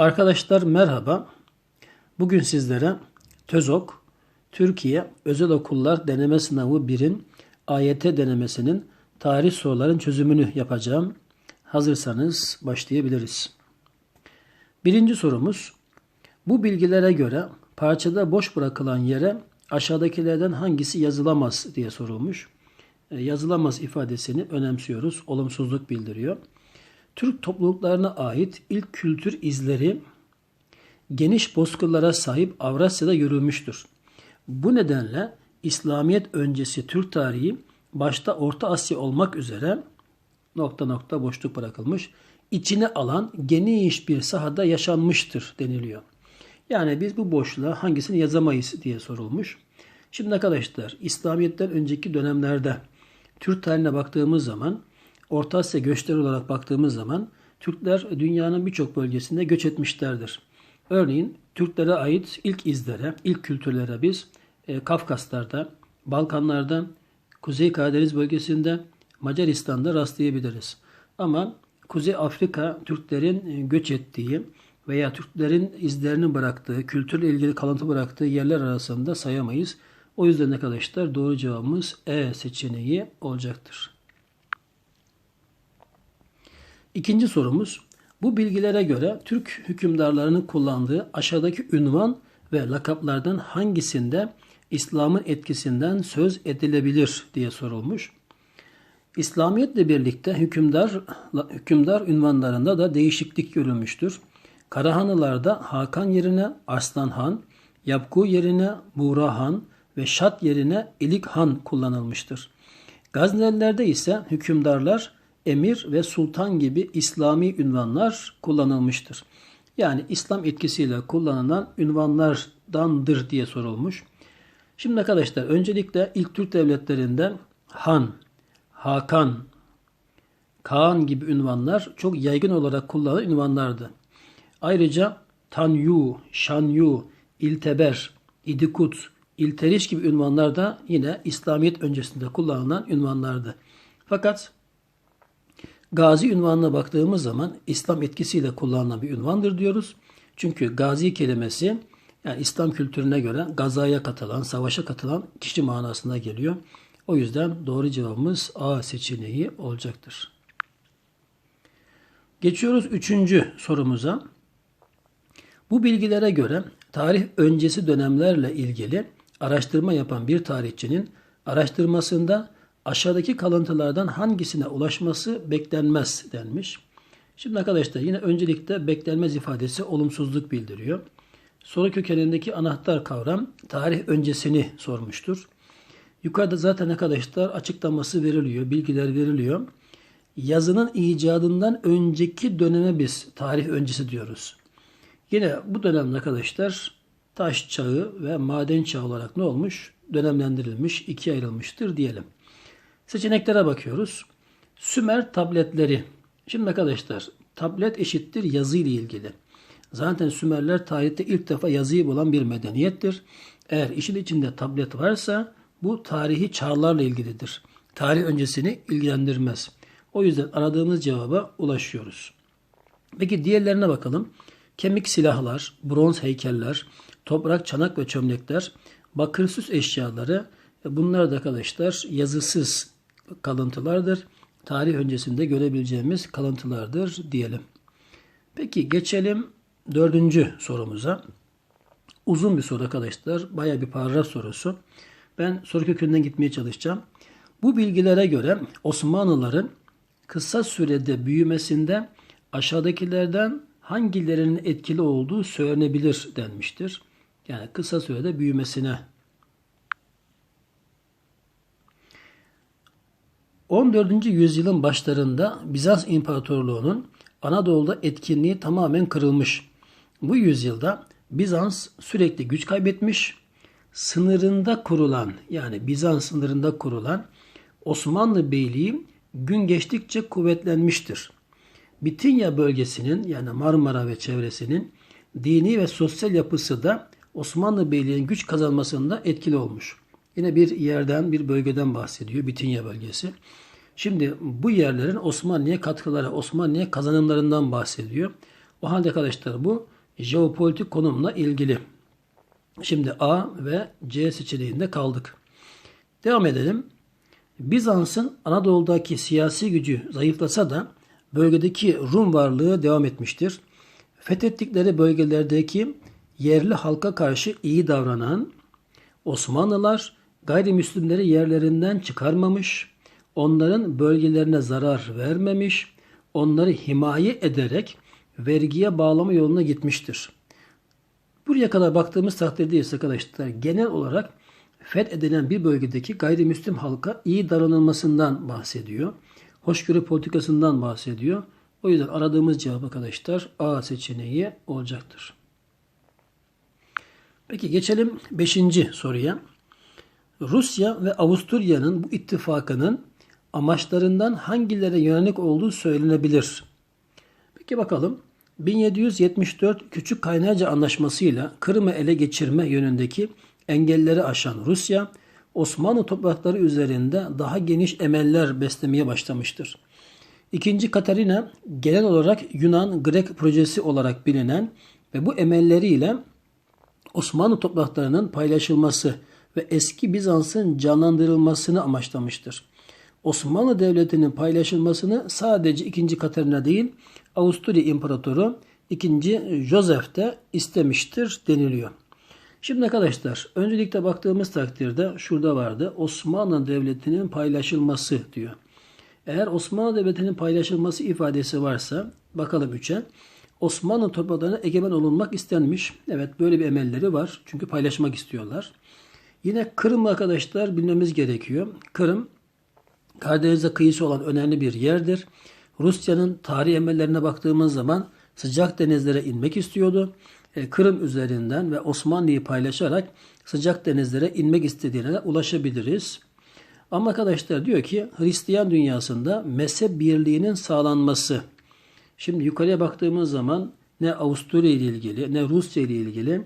Arkadaşlar merhaba. Bugün sizlere TÖZOK Türkiye Özel Okullar Deneme Sınavı 1'in AYT denemesinin tarih soruların çözümünü yapacağım. Hazırsanız başlayabiliriz. Birinci sorumuz. Bu bilgilere göre parçada boş bırakılan yere aşağıdakilerden hangisi yazılamaz diye sorulmuş. E, yazılamaz ifadesini önemsiyoruz. Olumsuzluk bildiriyor. Türk topluluklarına ait ilk kültür izleri geniş bozkırlara sahip Avrasya'da görülmüştür. Bu nedenle İslamiyet öncesi Türk tarihi başta Orta Asya olmak üzere nokta nokta boşluk bırakılmış, içine alan geniş bir sahada yaşanmıştır deniliyor. Yani biz bu boşluğa hangisini yazamayız diye sorulmuş. Şimdi arkadaşlar İslamiyet'ten önceki dönemlerde Türk tarihine baktığımız zaman Orta Asya göçleri olarak baktığımız zaman Türkler dünyanın birçok bölgesinde göç etmişlerdir. Örneğin Türklere ait ilk izlere, ilk kültürlere biz e, Kafkaslar'da, Balkanlar'da, Kuzey Karadeniz bölgesinde, Macaristan'da rastlayabiliriz. Ama Kuzey Afrika Türklerin e, göç ettiği veya Türklerin izlerini bıraktığı, kültürle ilgili kalıntı bıraktığı yerler arasında sayamayız. O yüzden arkadaşlar doğru cevabımız E seçeneği olacaktır. İkinci sorumuz. Bu bilgilere göre Türk hükümdarlarının kullandığı aşağıdaki ünvan ve lakaplardan hangisinde İslam'ın etkisinden söz edilebilir diye sorulmuş. İslamiyetle birlikte hükümdar hükümdar ünvanlarında da değişiklik görülmüştür. Karahanlılarda Hakan yerine Arslan Han, Yapku yerine Buğra ve Şat yerine İlik kullanılmıştır. Gaznelilerde ise hükümdarlar emir ve sultan gibi İslami ünvanlar kullanılmıştır. Yani İslam etkisiyle kullanılan ünvanlardandır diye sorulmuş. Şimdi arkadaşlar öncelikle ilk Türk devletlerinden Han, Hakan, Kaan gibi ünvanlar çok yaygın olarak kullanılan ünvanlardı. Ayrıca Tanyu, Şanyu, İlteber, İdikut, İlteriş gibi ünvanlar da yine İslamiyet öncesinde kullanılan ünvanlardı. Fakat Gazi ünvanına baktığımız zaman İslam etkisiyle kullanılan bir ünvandır diyoruz. Çünkü gazi kelimesi yani İslam kültürüne göre gazaya katılan, savaşa katılan kişi manasına geliyor. O yüzden doğru cevabımız A seçeneği olacaktır. Geçiyoruz üçüncü sorumuza. Bu bilgilere göre tarih öncesi dönemlerle ilgili araştırma yapan bir tarihçinin araştırmasında aşağıdaki kalıntılardan hangisine ulaşması beklenmez denmiş. Şimdi arkadaşlar yine öncelikle beklenmez ifadesi olumsuzluk bildiriyor. Soru kökenindeki anahtar kavram tarih öncesini sormuştur. Yukarıda zaten arkadaşlar açıklaması veriliyor, bilgiler veriliyor. Yazının icadından önceki döneme biz tarih öncesi diyoruz. Yine bu dönemde arkadaşlar taş çağı ve maden çağı olarak ne olmuş? Dönemlendirilmiş, ikiye ayrılmıştır diyelim. Seçeneklere bakıyoruz. Sümer tabletleri. Şimdi arkadaşlar tablet eşittir yazı ile ilgili. Zaten Sümerler tarihte ilk defa yazıyı bulan bir medeniyettir. Eğer işin içinde tablet varsa bu tarihi çağlarla ilgilidir. Tarih öncesini ilgilendirmez. O yüzden aradığımız cevaba ulaşıyoruz. Peki diğerlerine bakalım. Kemik silahlar, bronz heykeller, toprak çanak ve çömlekler, bakır süs eşyaları bunlar da arkadaşlar yazısız kalıntılardır. Tarih öncesinde görebileceğimiz kalıntılardır diyelim. Peki geçelim dördüncü sorumuza. Uzun bir soru arkadaşlar. Baya bir paragraf sorusu. Ben soru kökünden gitmeye çalışacağım. Bu bilgilere göre Osmanlıların kısa sürede büyümesinde aşağıdakilerden hangilerinin etkili olduğu söylenebilir denmiştir. Yani kısa sürede büyümesine 14. yüzyılın başlarında Bizans İmparatorluğu'nun Anadolu'da etkinliği tamamen kırılmış. Bu yüzyılda Bizans sürekli güç kaybetmiş, sınırında kurulan yani Bizans sınırında kurulan Osmanlı Beyliği gün geçtikçe kuvvetlenmiştir. Bitinya bölgesinin yani Marmara ve çevresinin dini ve sosyal yapısı da Osmanlı Beyliği'nin güç kazanmasında etkili olmuş. Yine bir yerden, bir bölgeden bahsediyor. Bitinya bölgesi. Şimdi bu yerlerin Osmanlı'ya katkıları, Osmanlı'ya kazanımlarından bahsediyor. O halde arkadaşlar bu jeopolitik konumla ilgili. Şimdi A ve C seçeneğinde kaldık. Devam edelim. Bizans'ın Anadolu'daki siyasi gücü zayıflasa da bölgedeki Rum varlığı devam etmiştir. Fethettikleri bölgelerdeki yerli halka karşı iyi davranan Osmanlılar gayrimüslimleri yerlerinden çıkarmamış, onların bölgelerine zarar vermemiş, onları himaye ederek vergiye bağlama yoluna gitmiştir. Buraya kadar baktığımız takdirde ise arkadaşlar genel olarak fethedilen bir bölgedeki gayrimüslim halka iyi davranılmasından bahsediyor. Hoşgörü politikasından bahsediyor. O yüzden aradığımız cevap arkadaşlar A seçeneği olacaktır. Peki geçelim 5. soruya. Rusya ve Avusturya'nın bu ittifakının amaçlarından hangilere yönelik olduğu söylenebilir. Peki bakalım. 1774 Küçük Kaynarca Anlaşması'yla Kırım'ı ele geçirme yönündeki engelleri aşan Rusya, Osmanlı toprakları üzerinde daha geniş emeller beslemeye başlamıştır. İkinci Katarina genel olarak Yunan-Grek projesi olarak bilinen ve bu emelleriyle Osmanlı topraklarının paylaşılması ve eski Bizans'ın canlandırılmasını amaçlamıştır. Osmanlı Devleti'nin paylaşılmasını sadece 2. Katarina değil, Avusturya İmparatoru 2. Joseph de istemiştir deniliyor. Şimdi arkadaşlar öncelikle baktığımız takdirde şurada vardı. Osmanlı Devleti'nin paylaşılması diyor. Eğer Osmanlı Devleti'nin paylaşılması ifadesi varsa bakalım 3'e. Osmanlı topraklarına egemen olunmak istenmiş. Evet böyle bir emelleri var. Çünkü paylaşmak istiyorlar. Yine Kırım arkadaşlar bilmemiz gerekiyor. Kırım Karadeniz'e kıyısı olan önemli bir yerdir. Rusya'nın tarih emellerine baktığımız zaman sıcak denizlere inmek istiyordu. E, Kırım üzerinden ve Osmanlı'yı paylaşarak sıcak denizlere inmek istediğine ulaşabiliriz. Ama arkadaşlar diyor ki Hristiyan dünyasında mezhep birliğinin sağlanması. Şimdi yukarıya baktığımız zaman ne Avusturya ile ilgili ne Rusya ile ilgili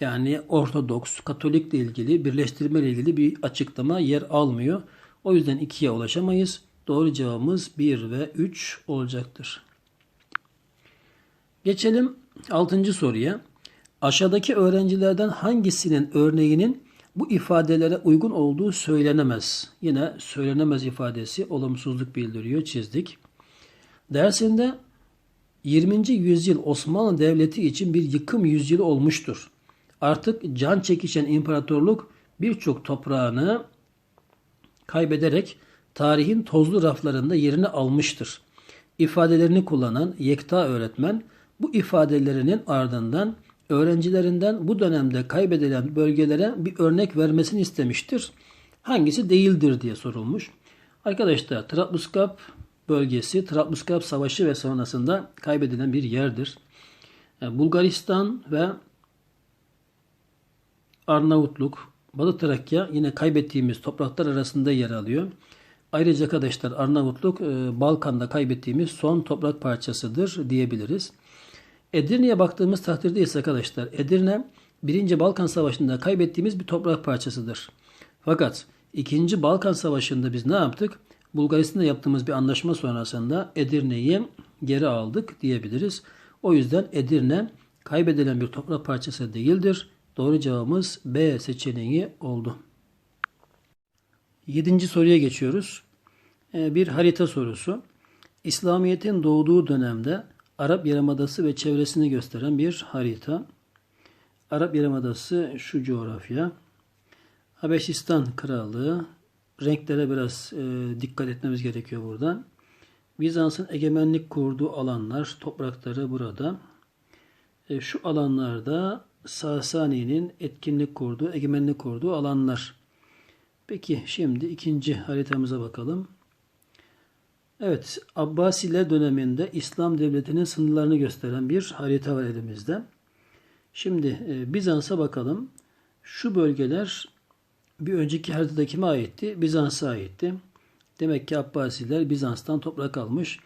yani Ortodoks, Katolik ile ilgili birleştirme ile ilgili bir açıklama yer almıyor. O yüzden 2'ye ulaşamayız. Doğru cevabımız 1 ve 3 olacaktır. Geçelim 6. soruya. Aşağıdaki öğrencilerden hangisinin örneğinin bu ifadelere uygun olduğu söylenemez. Yine söylenemez ifadesi olumsuzluk bildiriyor. Çizdik. Dersinde 20. yüzyıl Osmanlı Devleti için bir yıkım yüzyılı olmuştur. Artık can çekişen imparatorluk birçok toprağını kaybederek tarihin tozlu raflarında yerini almıştır. İfadelerini kullanan Yekta öğretmen bu ifadelerinin ardından öğrencilerinden bu dönemde kaybedilen bölgelere bir örnek vermesini istemiştir. Hangisi değildir diye sorulmuş. Arkadaşlar Trablusgarp bölgesi Trablusgarp Savaşı ve sonrasında kaybedilen bir yerdir. Bulgaristan ve Arnavutluk, Batı Trakya yine kaybettiğimiz topraklar arasında yer alıyor. Ayrıca arkadaşlar Arnavutluk e, Balkan'da kaybettiğimiz son toprak parçasıdır diyebiliriz. Edirne'ye baktığımız takdirde ise arkadaşlar Edirne 1. Balkan Savaşı'nda kaybettiğimiz bir toprak parçasıdır. Fakat 2. Balkan Savaşı'nda biz ne yaptık? Bulgaristan'da yaptığımız bir anlaşma sonrasında Edirne'yi geri aldık diyebiliriz. O yüzden Edirne kaybedilen bir toprak parçası değildir. Doğru cevabımız B seçeneği oldu. Yedinci soruya geçiyoruz. Ee, bir harita sorusu. İslamiyet'in doğduğu dönemde Arap Yarımadası ve çevresini gösteren bir harita. Arap Yarımadası şu coğrafya. Habeşistan Krallığı. Renklere biraz e, dikkat etmemiz gerekiyor burada. Bizans'ın egemenlik kurduğu alanlar, toprakları burada. E, şu alanlarda Sasani'nin etkinlik kurduğu, egemenlik kurduğu alanlar. Peki şimdi ikinci haritamıza bakalım. Evet, Abbasiler döneminde İslam devletinin sınırlarını gösteren bir harita var elimizde. Şimdi e, Bizans'a bakalım. Şu bölgeler bir önceki haritada kime aitti? Bizans'a aitti. Demek ki Abbasiler Bizans'tan toprak almış.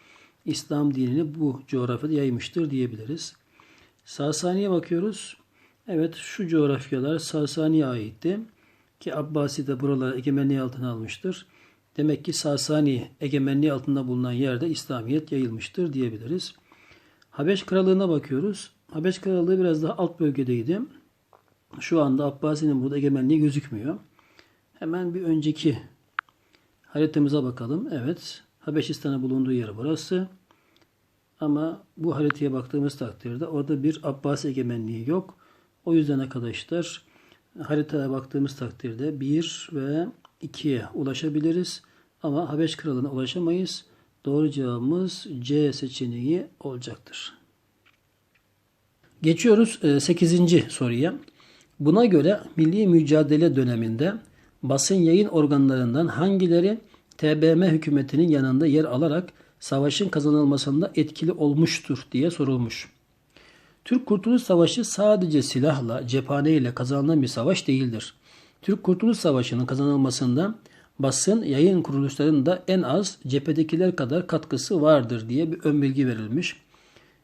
İslam dinini bu coğrafyada yaymıştır diyebiliriz. Sasani'ye bakıyoruz. Evet şu coğrafyalar Sasani'ye aitti. Ki Abbasi de buraları egemenliği altına almıştır. Demek ki Sasani egemenliği altında bulunan yerde İslamiyet yayılmıştır diyebiliriz. Habeş Krallığı'na bakıyoruz. Habeş Krallığı biraz daha alt bölgedeydi. Şu anda Abbasi'nin burada egemenliği gözükmüyor. Hemen bir önceki haritamıza bakalım. Evet. Habeşistan'ın bulunduğu yer burası. Ama bu haritaya baktığımız takdirde orada bir Abbasi egemenliği yok. O yüzden arkadaşlar haritaya baktığımız takdirde 1 ve 2'ye ulaşabiliriz. Ama Habeş Kralı'na ulaşamayız. Doğru cevabımız C seçeneği olacaktır. Geçiyoruz 8. soruya. Buna göre milli mücadele döneminde basın yayın organlarından hangileri TBM hükümetinin yanında yer alarak savaşın kazanılmasında etkili olmuştur diye sorulmuş. Türk Kurtuluş Savaşı sadece silahla, cephaneyle kazanılan bir savaş değildir. Türk Kurtuluş Savaşı'nın kazanılmasında basın yayın kuruluşlarının da en az cephedekiler kadar katkısı vardır diye bir ön bilgi verilmiş.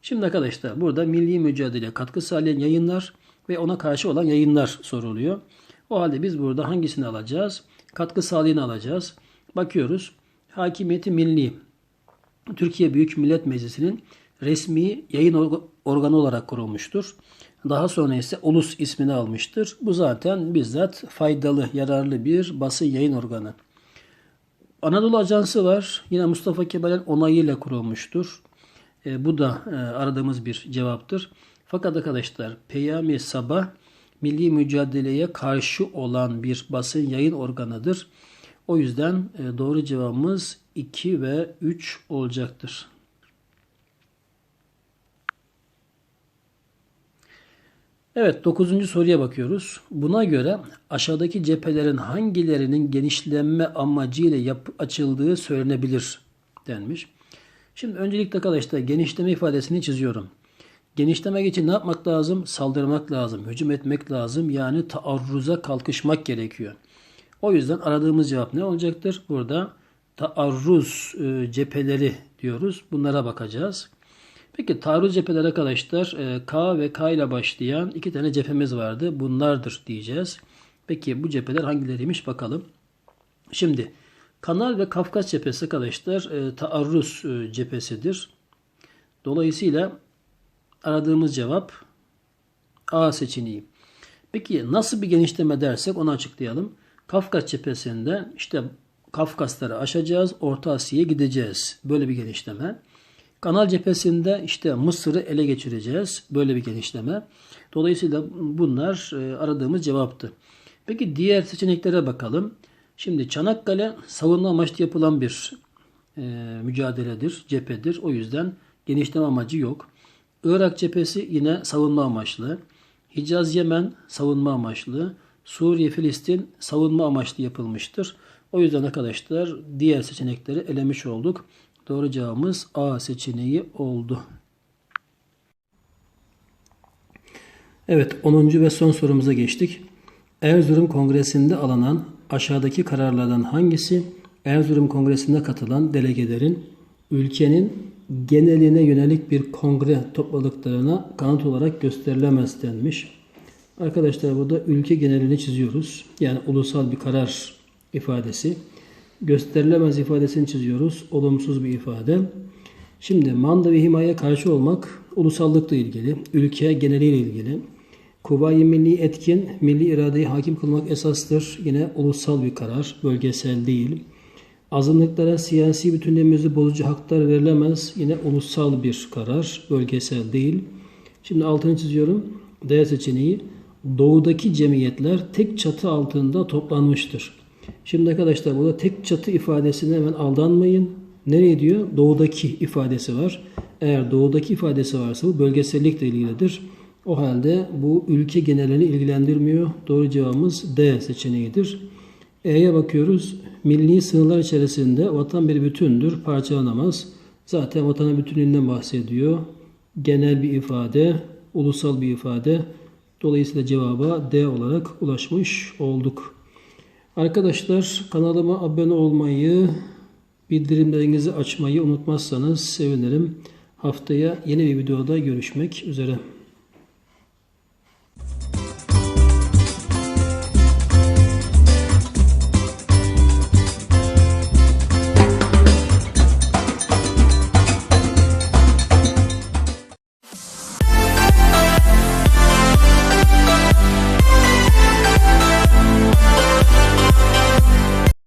Şimdi arkadaşlar burada milli mücadele katkı sağlayan yayınlar ve ona karşı olan yayınlar soruluyor. O halde biz burada hangisini alacağız? Katkı sağlayanı alacağız. Bakıyoruz. Hakimiyeti Milli Türkiye Büyük Millet Meclisi'nin resmi yayın organı olarak kurulmuştur. Daha sonra ise ulus ismini almıştır. Bu zaten bizzat faydalı, yararlı bir basın yayın organı. Anadolu Ajansı var. Yine Mustafa Kemal'in onayıyla kurulmuştur. E, bu da e, aradığımız bir cevaptır. Fakat arkadaşlar Peyami Sabah milli mücadeleye karşı olan bir basın yayın organıdır. O yüzden e, doğru cevabımız 2 ve 3 olacaktır. Evet 9. soruya bakıyoruz. Buna göre aşağıdaki cephelerin hangilerinin genişlenme amacıyla yap açıldığı söylenebilir denmiş. Şimdi öncelikle arkadaşlar genişleme ifadesini çiziyorum. Genişlemek için ne yapmak lazım? Saldırmak lazım, hücum etmek lazım. Yani taarruza kalkışmak gerekiyor. O yüzden aradığımız cevap ne olacaktır? Burada taarruz e, cepheleri diyoruz. Bunlara bakacağız. Peki taarruz cepheleri arkadaşlar e, K ve K ile başlayan iki tane cephemiz vardı. Bunlardır diyeceğiz. Peki bu cepheler hangileriymiş bakalım. Şimdi Kanal ve Kafkas cephesi arkadaşlar e, taarruz e, cephesidir. Dolayısıyla aradığımız cevap A seçeneği. Peki nasıl bir genişleme dersek onu açıklayalım. Kafkas cephesinde işte Kafkasları aşacağız, Orta Asya'ya gideceğiz. Böyle bir genişleme. Kanal cephesinde işte Mısır'ı ele geçireceğiz. Böyle bir genişleme. Dolayısıyla bunlar e, aradığımız cevaptı. Peki diğer seçeneklere bakalım. Şimdi Çanakkale savunma amaçlı yapılan bir e, mücadeledir, cephedir. O yüzden genişleme amacı yok. Irak cephesi yine savunma amaçlı. Hicaz Yemen savunma amaçlı. Suriye Filistin savunma amaçlı yapılmıştır. O yüzden arkadaşlar diğer seçenekleri elemiş olduk. Doğru cevabımız A seçeneği oldu. Evet 10. ve son sorumuza geçtik. Erzurum Kongresi'nde alınan aşağıdaki kararlardan hangisi Erzurum Kongresi'nde katılan delegelerin ülkenin geneline yönelik bir kongre topladıklarına kanıt olarak gösterilemez denmiş. Arkadaşlar burada ülke genelini çiziyoruz. Yani ulusal bir karar ifadesi. Gösterilemez ifadesini çiziyoruz. Olumsuz bir ifade. Şimdi manda ve himaye karşı olmak ulusallıkla ilgili, ülke geneliyle ilgili. Kuvayi milli etkin, milli iradeyi hakim kılmak esastır. Yine ulusal bir karar, bölgesel değil. Azınlıklara siyasi bütünlüğümüzü bozucu haklar verilemez. Yine ulusal bir karar, bölgesel değil. Şimdi altını çiziyorum. D seçeneği. Doğudaki cemiyetler tek çatı altında toplanmıştır. Şimdi arkadaşlar burada tek çatı ifadesine hemen aldanmayın. Nereye diyor? Doğudaki ifadesi var. Eğer doğudaki ifadesi varsa bu bölgesellikle ilgilidir. O halde bu ülke genelini ilgilendirmiyor. Doğru cevabımız D seçeneğidir. E'ye bakıyoruz. Milli sınırlar içerisinde vatan bir bütündür, parçalanamaz. Zaten vatanın bütünlüğünden bahsediyor. Genel bir ifade, ulusal bir ifade. Dolayısıyla cevaba D olarak ulaşmış olduk. Arkadaşlar kanalıma abone olmayı, bildirimlerinizi açmayı unutmazsanız sevinirim. Haftaya yeni bir videoda görüşmek üzere.